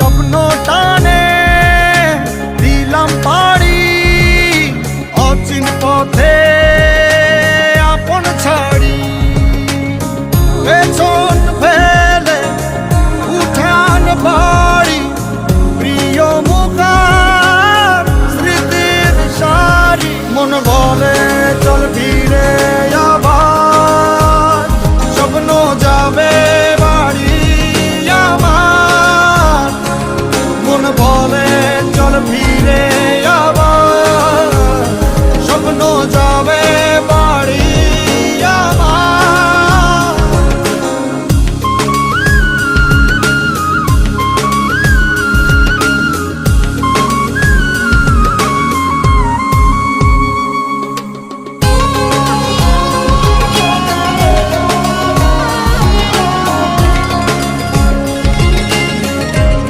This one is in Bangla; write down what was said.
স্বপ্নটা repeating.